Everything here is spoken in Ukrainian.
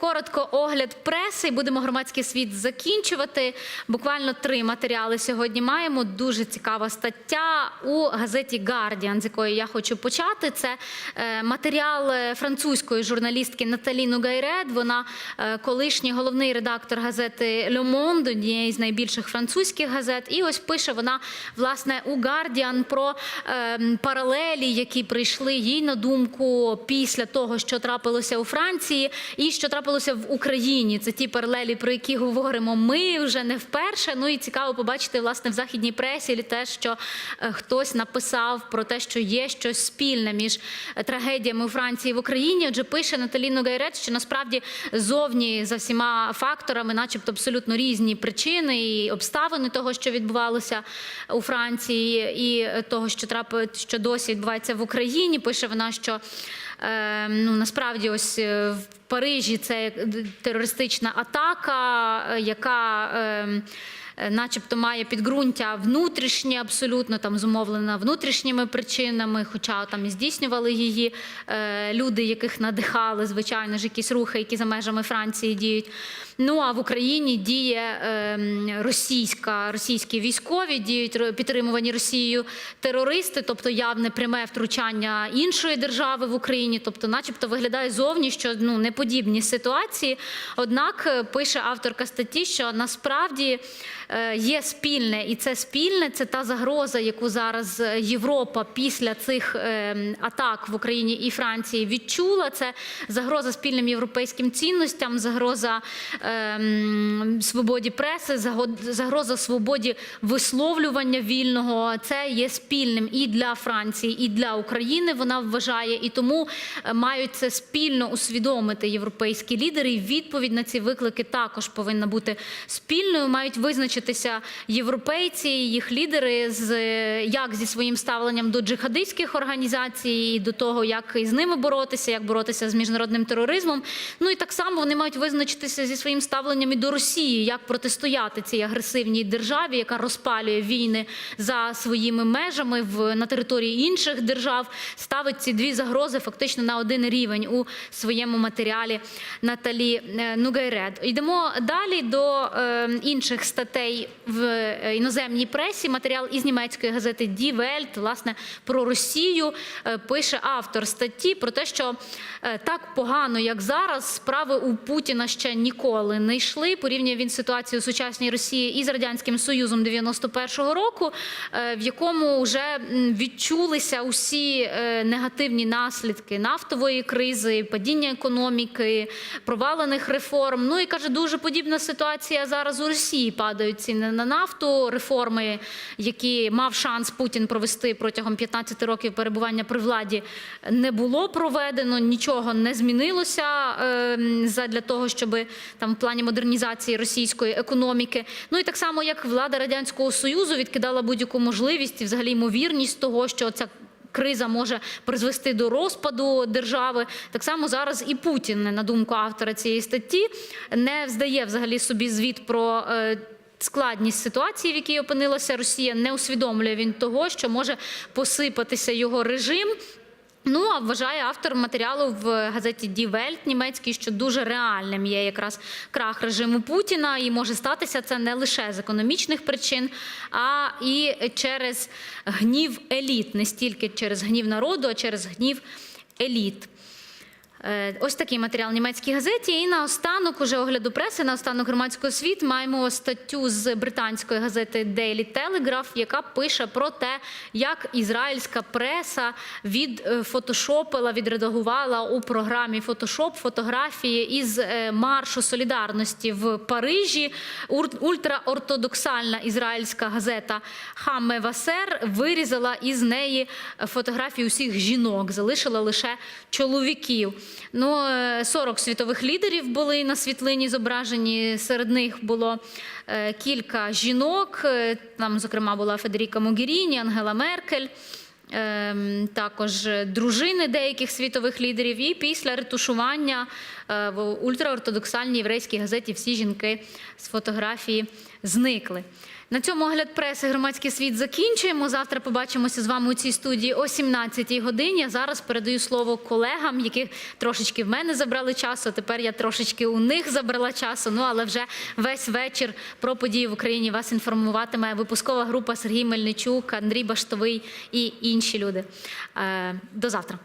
Коротко огляд преси. і Будемо громадський світ закінчувати. Буквально три матеріали сьогодні маємо. Дуже цікава стаття у газеті Guardian, з якої я хочу почати. Це е, матеріал е, французької журналістки Наталі Нугайред. Вона е, колишній головний редактор газети Le Monde, однієї з найбільших французьких газет. І ось пише вона власне у Guardian про паралелі, які прийшли їй на думку після того, що трапилося у Франції, і що трапилося в Україні. Це ті паралелі, про які говоримо ми вже не вперше. Ну і цікаво побачити власне в західній пресі те, що е, хтось написав про те, що є щось спільне між е, трагедіями у Франції і в Україні. Отже, пише Наталі Нугайрет, що насправді зовні за всіма факторами, начебто, абсолютно різні причини і обставини того, що відбувалося у Франції, і того, що трапить, що досі відбувається в Україні. Пише вона, що е, ну насправді ось е, в Парижі це терористична атака, е, яка. Е, Начебто має підґрунтя внутрішнє, абсолютно там зумовлена внутрішніми причинами, хоча там і здійснювали її е, люди, яких надихали, звичайно ж, якісь рухи, які за межами Франції діють. Ну а в Україні діє е, російська, російські військові, діють підтримувані Росією терористи, тобто явне пряме втручання іншої держави в Україні, тобто, начебто, виглядає зовні, що ну неподібні ситуації. Однак е, пише авторка статті, що насправді є спільне, і це спільне це та загроза, яку зараз е, Європа після цих е, атак в Україні і Франції відчула. Це загроза спільним європейським цінностям, загроза ем, свободі преси, загроза свободі висловлювання вільного. Це є спільним і для Франції, і для України. Вона вважає, і тому е, мають це спільно усвідомити європейські лідери. І відповідь на ці виклики також повинна бути спільною. Мають визначитися європейці, їх лідери з е, як зі своїм ставленням до джихадистських організацій, і до того, як із ними боротися, як боротися з міжнародним тероризмом. Ну і так само вони мають визначитися зі своїм ставленням і до Росії, як протистояти цій агресивній державі, яка розпалює війни за своїми межами в на території інших держав, ставить ці дві загрози фактично на один рівень у своєму матеріалі Наталі е, Нугайред. Йдемо далі до е, інших статей в е, іноземній пресі. Матеріал із німецької газети Die Welt, власне, про Росію е, пише автор статті про те, що е, так погано, як зараз, справи у Путіна ще ніколи не йшли. Порівнює він ситуацію сучасній Росії із радянським союзом 91-го року, в якому вже відчулися усі негативні наслідки нафтової кризи, падіння економіки, провалених реформ. Ну і каже, дуже подібна ситуація зараз у Росії. Падають ціни на нафту, реформи, які мав шанс Путін провести протягом 15 років перебування при владі, не було проведено, нічого не змінилося е, для того, щоб там в плані модернізації російської економіки. Ну і так само, як влада радянського союзу відкидала будь-яку можливість і взагалі ймовірність того, що ця Криза може призвести до розпаду держави. Так само зараз і Путін, на думку автора цієї статті, не здає взагалі собі звіт про. Складність ситуації, в якій опинилася Росія, не усвідомлює він того, що може посипатися його режим. Ну а вважає автор матеріалу в газеті Die Welt німецькій, що дуже реальним є якраз крах режиму Путіна, і може статися це не лише з економічних причин, а і через гнів еліт, не стільки через гнів народу, а через гнів еліт. Е, Ось такий матеріал в німецькій газеті. І наостанок, уже огляду преси, наостанок громадського світ, маємо статтю з британської газети Daily Telegraph, яка пише про те, як ізраїльська преса відфотошопила, відредагувала у програмі Photoshop фотографії із е, маршу солідарності в Парижі. Ультраортодоксальна ізраїльська газета Хаме Васер вирізала із неї фотографії усіх жінок, залишила лише чоловіків. Ну, е, 40 світових лідерів були на світлині зображені. Серед них було е, кілька жінок. Е, Там, зокрема, була Федеріка Могеріні, Ангела Меркель. ем, Також дружини деяких світових лідерів, і після ретушування е, в ультраортодоксальній єврейській газеті всі жінки з фотографії зникли. На цьому огляд преси громадський світ закінчуємо. Завтра побачимося з вами у цій студії о 17-й годині. Зараз передаю слово колегам, які трошечки в мене забрали часу. Тепер я трошечки у них забрала часу. Ну але вже весь вечір про події в Україні вас інформуватиме випускова група Сергій Мельничук, Андрій Баштовий і інші люди. Е, До завтра.